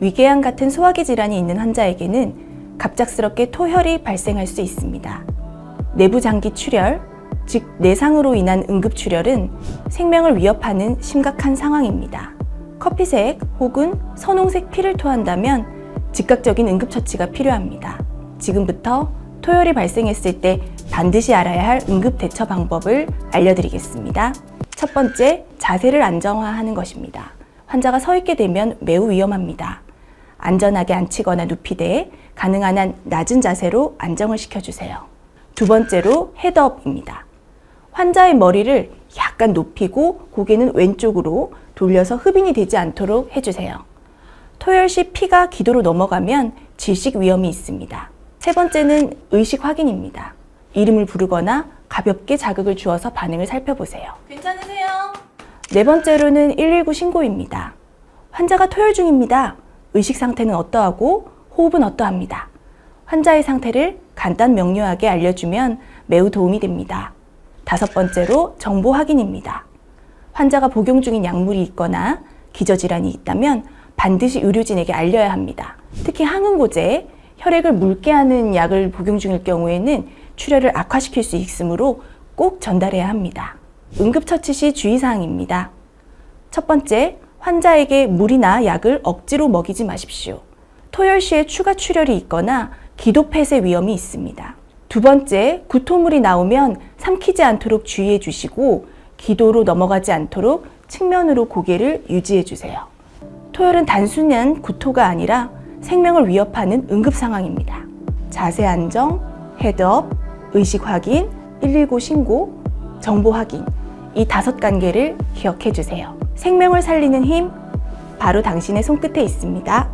위궤양 같은 소화기 질환이 있는 환자에게는 갑작스럽게 토혈이 발생할 수 있습니다. 내부 장기 출혈, 즉 내상으로 인한 응급 출혈은 생명을 위협하는 심각한 상황입니다. 커피색 혹은 선홍색 피를 토한다면 즉각적인 응급 처치가 필요합니다. 지금부터 토혈이 발생했을 때 반드시 알아야 할 응급 대처 방법을 알려드리겠습니다. 첫 번째, 자세를 안정화하는 것입니다. 환자가 서 있게 되면 매우 위험합니다. 안전하게 앉히거나 눕히되 가능한 한 낮은 자세로 안정을 시켜주세요. 두 번째로 헤드업입니다. 환자의 머리를 약간 높이고 고개는 왼쪽으로 돌려서 흡인이 되지 않도록 해주세요. 토열 시 피가 기도로 넘어가면 질식 위험이 있습니다. 세 번째는 의식 확인입니다. 이름을 부르거나 가볍게 자극을 주어서 반응을 살펴보세요. 괜찮으세요? 네 번째로는 119 신고입니다. 환자가 토열 중입니다. 의식 상태는 어떠하고 호흡은 어떠합니다. 환자의 상태를 간단 명료하게 알려주면 매우 도움이 됩니다. 다섯 번째로 정보 확인입니다. 환자가 복용 중인 약물이 있거나 기저질환이 있다면 반드시 의료진에게 알려야 합니다. 특히 항응고제, 혈액을 묽게 하는 약을 복용 중일 경우에는 출혈을 악화시킬 수 있으므로 꼭 전달해야 합니다. 응급처치 시 주의사항입니다. 첫 번째, 환자에게 물이나 약을 억지로 먹이지 마십시오. 토열 시에 추가 출혈이 있거나 기도 폐쇄 위험이 있습니다. 두 번째, 구토물이 나오면 삼키지 않도록 주의해 주시고 기도로 넘어가지 않도록 측면으로 고개를 유지해 주세요. 토열은 단순한 구토가 아니라 생명을 위협하는 응급 상황입니다. 자세 안정, 헤드업, 의식 확인, 119 신고, 정보 확인. 이 다섯 단계를 기억해 주세요. 생명을 살리는 힘, 바로 당신의 손끝에 있습니다.